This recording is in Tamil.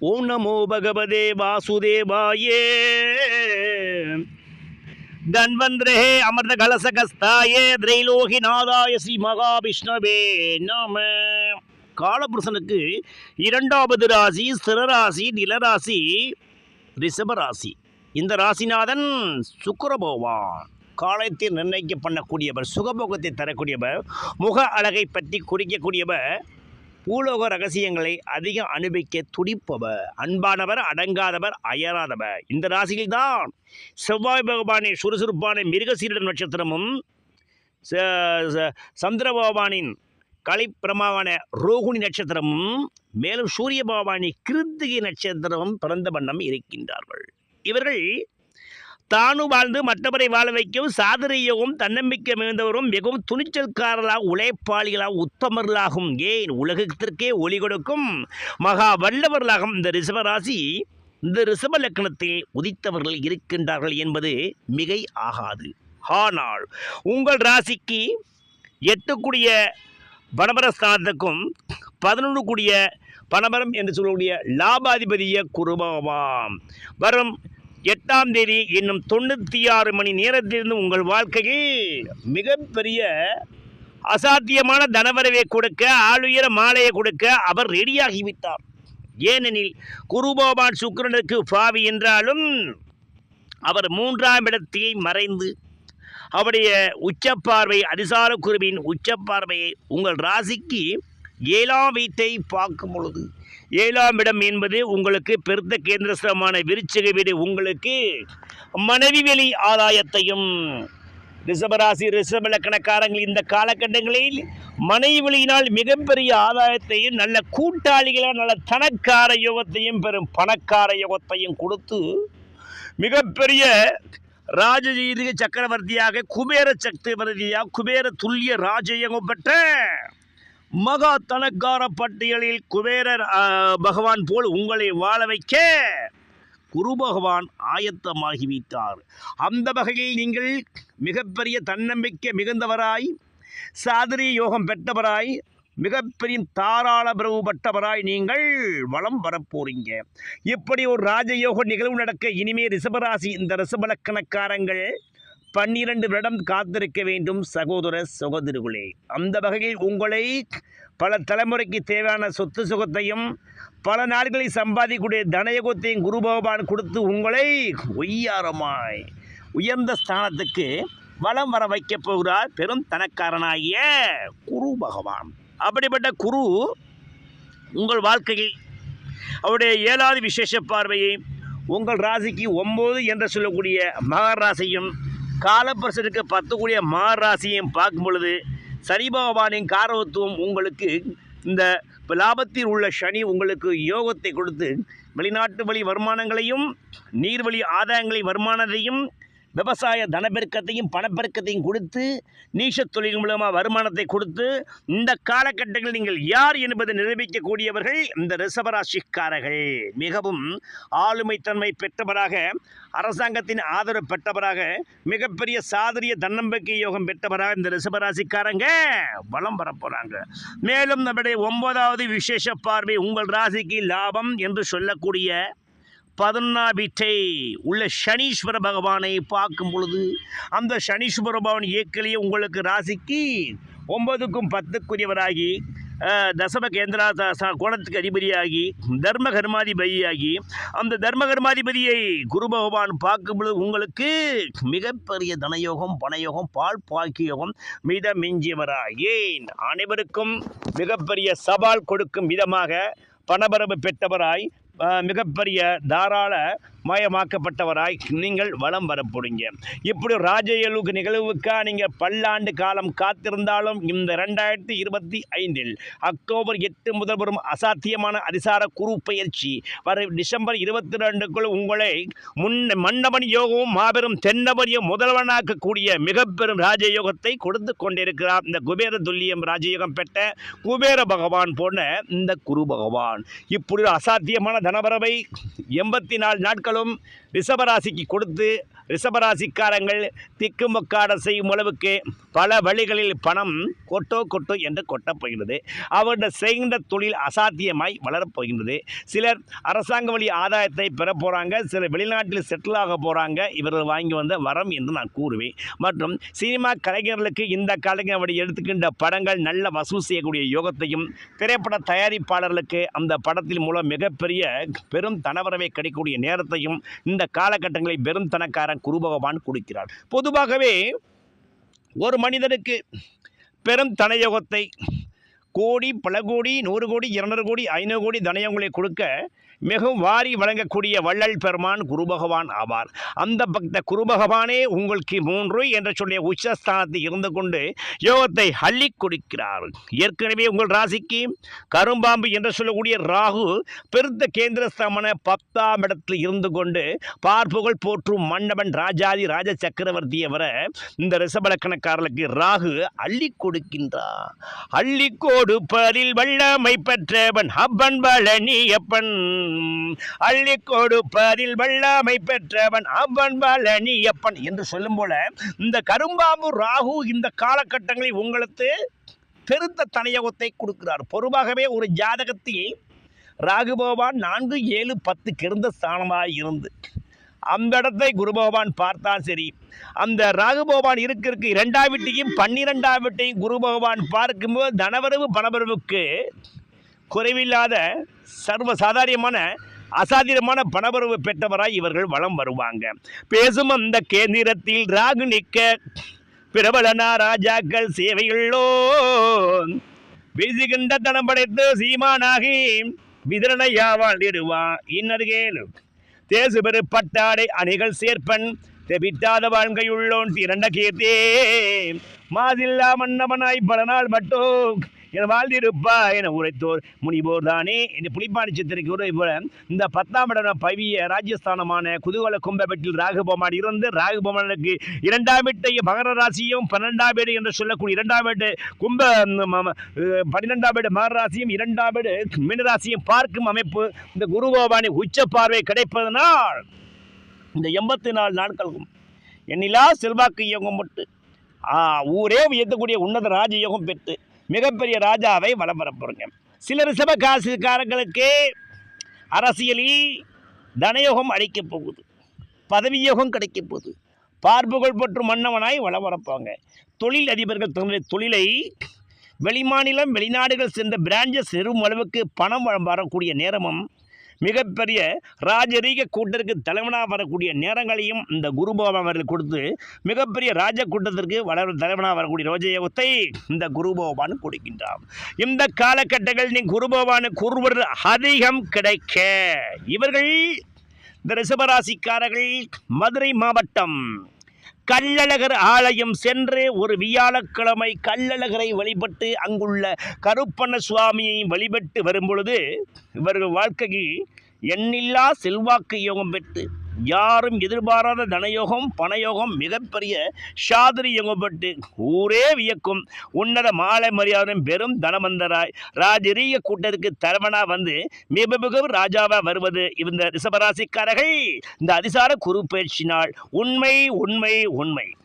ஓம் நமோ பகவதே வாசுதேவாயே. தன்வந்திரே அமிர்த கலசகஸ்தாயே திரைலோகிநாதாய ஸ்ரீ மகாவிஷ்ணவே நாம. காலபுருஷனுக்கு இரண்டாவது ராசி ஸ்திரராசி நிலராசி ரிஷபராசி. இந்த ராசிநாதன் சுக்கிர காலத்தை காலத்தில் நிர்ணயிக்க பண்ணக்கூடியவர் சுகபோகத்தை தரக்கூடியவர் முக அழகை பற்றி குறிக்கக்கூடியவர் பூலோக ரகசியங்களை அதிகம் அனுபவிக்க துடிப்பவர் அன்பானவர் அடங்காதவர் அயராதவர். இந்த ராசியில்தான் செவ்வாய் பகவானின் சுறுசுறுப்பான மிருகசீரட நட்சத்திரமும் ச- ச- சந்திர பகவானின் கலைப்பிரமாவான ரோகுணி நட்சத்திரமும் மேலும் சூரிய பகவானி கிருத்திகை நட்சத்திரமும் பிறந்த வண்ணம் இருக்கின்றார்கள். இவர்கள் தானும் வாழ்ந்து மற்றவரை வாழ வைக்கும் சாதனையவும் தன்னம்பிக்கை மிகுந்தவரும் மிகவும் துணிச்சல்காரர்களாக உழைப்பாளிகளாக உத்தமர்களாகும். ஏன்? உலகத்திற்கே ஒளி கொடுக்கும் மகா வல்லவர்களாகும். இந்த ரிஷபராசி இந்த ரிஷப லக்கணத்தில் உதித்தவர்கள் இருக்கின்றார்கள் என்பது மிகை ஆகாது. ஆனால் உங்கள் ராசிக்கு எட்டுக்குடிய பணபர ஸ்தானத்துக்கும் பதினொன்று கூடிய பணபரம் என்று சொல்லக்கூடிய லாபாதிபதிய குருபவாம் வரும் எட்டாம் தேதி இன்னும் தொண்ணூற்றி ஆறு மணி நேரத்திலிருந்து உங்கள் வாழ்க்கையில் மிகப்பெரிய அசாத்தியமான தனவரவை கொடுக்க ஆளுயர மாலையை கொடுக்க அவர் ரெடியாகிவிட்டார். ஏனெனில் குருபோபான் சுக்கரனுக்கு பாவி என்றாலும் அவர் மூன்றாம் இடத்தை மறைந்து அவருடைய உச்சப்பார்வை அதிசார குருவின் உச்சப்பார்வையை உங்கள் ராசிக்கு ஏழாம் வீட்டை பார்க்கும் பொழுது ஏழாம் இடம் என்பது உங்களுக்கு பெருத்த கேந்திரஸ்தமான விருச்சிக வீடு உங்களுக்கு மனைவி வெளி ஆதாயத்தையும். ரிஷபராசி ரிஷப லக்கணக்காரங்கள் இந்த காலகட்டங்களில் மனைவி வழியினால் மிகப்பெரிய ஆதாயத்தையும் நல்ல கூட்டாளிகளாக நல்ல தனக்கார யோகத்தையும் பெறும் பணக்கார யோகத்தையும் கொடுத்து மிகப்பெரிய ராஜஜீதிக சக்கரவர்த்தியாக குபேர சக்கரவர்த்தியாக குபேர துல்லிய ராஜயோகம் பெற்ற மகா தனக்கார பட்டியலில் குபேரர் பகவான் போல் உங்களை வாழ வைக்க குரு பகவான் ஆயத்தமாகிவிட்டார் அந்த வகையில் நீங்கள் மிகப்பெரிய தன்னம்பிக்கை மிகுந்தவராய் சாதனை யோகம் பெற்றவராய் மிகப்பெரிய தாராள பிரபு பட்டவராய் நீங்கள் வளம் வரப்போறீங்க இப்படி ஒரு ராஜயோக நிகழ்வு நடக்க இனிமே ரிஷபராசி இந்த ரிஷபலக்கணக்காரங்கள் பன்னிரண்டு வருடம் காத்திருக்க வேண்டும் சகோதர சகோதரிகளே. அந்த வகையில் உங்களை பல தலைமுறைக்கு தேவையான சொத்து சுகத்தையும் பல நாட்களில் சம்பாதிக்கக்கூடிய தனயோகத்தையும் குரு பகவான் கொடுத்து உங்களை ஒய்யாரமாய் உயர்ந்த ஸ்தானத்துக்கு வலம் வர வைக்கப் போகிறார் பெரும் தனக்காரனாகிய குரு பகவான். அப்படிப்பட்ட குரு உங்கள் வாழ்க்கையில் அவருடைய ஏழாவது விசேஷ பார்வையை உங்கள் ராசிக்கு ஒம்பது என்று சொல்லக்கூடிய மகர ராசியும் காலப்பரசனுக்கு மாராசியையும் பார்க்கும் பொழுது சனி பகவானின் காரவத்துவம் உங்களுக்கு இந்த லாபத்தில் உள்ள சனி உங்களுக்கு யோகத்தை கொடுத்து வெளிநாட்டு வழி வருமானங்களையும் நீர்வழி ஆதாயங்களை வருமானத்தையும் விவசாய தனப்பெருக்கத்தையும் பணப்பெருக்கத்தையும் கொடுத்து நீஷ தொழில் மூலமாக வருமானத்தை கொடுத்து இந்த காலகட்டங்களில் நீங்கள் யார் என்பதை நிரூபிக்கக்கூடியவர்கள் இந்த ரிசவராசிக்காரர்கள் மிகவும் ஆளுமைத்தன்மை பெற்றவராக அரசாங்கத்தின் ஆதரவு பெற்றவராக மிகப்பெரிய சாதரிய தன்னம்பிக்கை யோகம் பெற்றவராக இந்த ரிஷபராசிக்காரங்க வளம் வரப் போகிறாங்க மேலும் நம்முடைய ஒன்பதாவது விசேஷ பார்வை உங்கள் ராசிக்கு லாபம் என்று சொல்லக்கூடிய பதினொன்றாம் வீட்டை உள்ள சனீஸ்வர பகவானை பார்க்கும் பொழுது அந்த சனீஸ்வர பகவான் இயக்கலையே உங்களுக்கு ராசிக்கு ஒன்பதுக்கும் பத்துக்குரியவராகி தசம கேந்திரா த- கோணத்துக்கு அதிபதியாகி தர்ம கர்மாதிபதியாகி அந்த தர்ம கர்மாதிபதியை குரு பகவான் பார்க்கும் பொழுது உங்களுக்கு மிகப்பெரிய தனயோகம் பணயோகம் பால் பாக்கியோகம் மித மிஞ்சியவரா. ஏன்? அனைவருக்கும் மிகப்பெரிய சவால் கொடுக்கும் விதமாக பணபரவு பெற்றவராய் மிகப்பெரிய தாராள மயமாக்கப்பட்டவராய் நீங்கள் வலம் வரப்போறீங்க. இப்படி ராஜயலுக்கு நிகழ்வுக்காக நீங்கள் பல்லாண்டு காலம் காத்திருந்தாலும் இந்த ரெண்டாயிரத்தி இருபத்தி ஐந்தில் அக்டோபர் எட்டு முதல் வரும் அசாத்தியமான அதிசார குரு பயிற்சி வர டிசம்பர் இருபத்தி ரெண்டுக்குள் உங்களை முன் மன்னவன் யோகமும் மாபெரும் தென்னவரியும் முதல்வனாக்கக்கூடிய மிகப்பெரும் ராஜயோகத்தை கொடுத்து கொண்டிருக்கிறார். இந்த குபேர துல்லியம் ராஜயோகம் பெற்ற குபேர பகவான் போன இந்த குரு பகவான். இப்படி அசாத்தியமான தனபரவை எண்பத்தி நாலு நாட்கள் பலன்களும் ரிஷபராசிக்கு கொடுத்து ரிஷபராசிக்காரங்கள் திக்குமுக்காட செய்யும் அளவுக்கு பல வழிகளில் பணம் கொட்டோ கொட்டோ என்று கொட்டப் போகிறது அவருடைய செய்கின்ற தொழில் அசாத்தியமாய் வளரப் போகின்றது. சிலர் அரசாங்க வழி ஆதாயத்தை பெற போகிறாங்க சிலர் வெளிநாட்டில் செட்டில் ஆக போகிறாங்க இவர்கள் வாங்கி வந்த வரம் என்று நான் கூறுவேன். மற்றும் சினிமா கலைஞர்களுக்கு இந்த கலைஞர் வழி எடுத்துக்கின்ற படங்கள் நல்ல வசூல் செய்யக்கூடிய யோகத்தையும் திரைப்பட தயாரிப்பாளர்களுக்கு அந்த படத்தின் மூலம் மிகப்பெரிய பெரும் தனவரவை கிடைக்கக்கூடிய நேரத்தையும் இந்த காலகட்டங்களை பெரும் தனக்காரன் குரு பகவான் கொடுக்கிறார். பொதுவாகவே ஒரு மனிதனுக்கு பெரும் தனயோகத்தை கோடி பல கோடி நூறு கோடி இரநூறு கோடி ஐநூறு கோடி தனயங்களை கொடுக்க மிகவும் வாரி வழங்கக்கூடிய வள்ளல் பெருமான் குரு பகவான் ஆவார். அந்த பக்த குரு பகவானே உங்களுக்கு மூன்று என்று சொல்லிய உச்சஸ்தானத்தில் இருந்து கொண்டு யோகத்தை அள்ளி கொடுக்கிறார். ஏற்கனவே உங்கள் ராசிக்கு கரும்பாம்பு என்று சொல்லக்கூடிய ராகு பெருத்த கேந்திரஸ்தமன பத்தாம் இடத்தில் இருந்து கொண்டு பார்ப்புகள் போற்றும் மன்னவன் ராஜாதி ராஜ சக்கரவர்த்தியை இந்த ரிசபலக்கணக்காரர்களுக்கு ராகு அள்ளி கொடுக்கின்றார். அள்ளிக்கோ கொடுப்பதில் வல்லமை பெற்றவன் அப்பன் பழனியப்பன் அள்ளி கொடுப்பதில் வல்லமை பெற்றவன் அப்பன் பழனியப்பன் என்று சொல்லும் போல இந்த கரும்பாம்பு ராகு இந்த காலகட்டங்களில் உங்களுக்கு பெருத்த தனயோகத்தை கொடுக்கிறார். பொதுவாகவே ஒரு ஜாதகத்தில் ராகுபவான் நான்கு ஏழு பத்து கிருந்த ஸ்தானமாக இருந்து அந்த இடத்தை குரு பகவான் பார்த்தால் சரி. அந்த ராகு பகவான் இருக்க இருக்க இரண்டாம் வீட்டையும் பன்னிரெண்டாம் வீட்டையும் குரு பகவான் பார்க்கும்போது தனவரவு பணவரவுக்கு குறைவில்லாத சர்வ சாதாரியமான அசாத்தியமான பணவரவு பெற்றவராய் இவர்கள் வளம் வருவாங்க. பேசும் அந்த கேந்திரத்தில் ராகு நிற்க பிரபலனா ராஜாக்கள் சேவையுள்ளோ வீசுகின்ற தனம் படைத்து சீமானாகி விதரணையாவாள் வாழ்ந்திடுவான் இன்னது கேளு. தேசு பெரு பட்டாடை அணிகள் சேர்ப்பன். தெவிட்டாத வாழ்க்கையுள்ளோன் திரண்ட கீர்த்தே மாதில்லா மன்னவனாய் பல நாள் மட்டும். என வாழ்ந்திருப்பா என உரைத்தோர் முனிபோர் தானே. என் புலிப்பாணி சித்திரைக்கு உரை போல இந்த பத்தாம் இடம் பவிய ராஜஸ்தானமான குதூகல கும்பபெட்டில் ராகுபவன் இருந்து ராகுபவனுக்கு இரண்டாம் வீட்டை மகர ராசியும் பன்னெண்டாம் வீடு என்று சொல்லக்கூடிய இரண்டாம் வீடு கும்ப பன்னிரெண்டாம் வீடு மகர ராசியும் இரண்டாம் வீடு மீனராசியும் பார்க்கும் அமைப்பு இந்த குரு பகவானி உச்ச பார்வை கிடைப்பதனால் இந்த எண்பத்தி நாலு நாட்களுக்கும் எண்ணிலா செல்வாக்கு யோகம் பட்டு ஆ, ஊரே உயர்த்தக்கூடிய உன்னத ராஜயோகம் பெற்று மிகப்பெரிய ராஜாவை வலம் வரப்போறீங்க சில ரிசப காசுக்காரங்களுக்கு அரசியலில் தனயோகம் அளிக்கப் போகுது. பதவியோகம் கிடைக்கப் போகுது. பார்ப்புகள் பற்று மன்னவனாய் வளம் வரப்பாங்க தொழில் அதிபர்கள் தன்னுடைய தொழிலை வெளிமாநிலம் வெளிநாடுகள் சென்ற பிரான்ச்சஸ் நிறுவும் அளவுக்கு பணம் வரக்கூடிய நேரமும் மிகப்பெரிய ராஜரீக கூட்டத்திற்கு தலைவனாக வரக்கூடிய நேரங்களையும் இந்த குருபோபம் அவர்கள் கொடுத்து மிகப்பெரிய ராஜ கூட்டத்திற்கு வளர் தலைவனாக வரக்கூடிய ரோஜயோகத்தை இந்த குருபோபான் கொடுக்கின்றான் கொடுக்கின்றார். இந்த காலகட்டங்கள் நீ குரு பகவான் அதிகம் கிடைக்க. இவர்கள் இந்த ரிசபராசிக்காரர்கள் மதுரை மாவட்டம் கள்ளழகர் ஆலயம் சென்று ஒரு வியாழக்கிழமை கள்ளழகரை வழிபட்டு அங்குள்ள கருப்பண்ண சுவாமியை வழிபட்டு வரும்பொழுது இவர்கள் வாழ்க்கையில் எண்ணில்லா செல்வாக்கு யோகம் பெற்று யாரும் எதிர்பாராத தனயோகம் பணயோகம் மிகப்பெரிய சாதரி யோகம் ஊரே வியக்கும். உன்னத மாலை மரியாதையும் பெரும் தனமந்தராய். ராஜரீக கூட்டத்திற்கு தலைவனா வந்து மிக மிக ராஜாவா வருவது இந்த ரிஷபராசிக்காரர்கள். இந்த அதிசார குரு பயிற்சினால் உண்மை உண்மை உண்மை.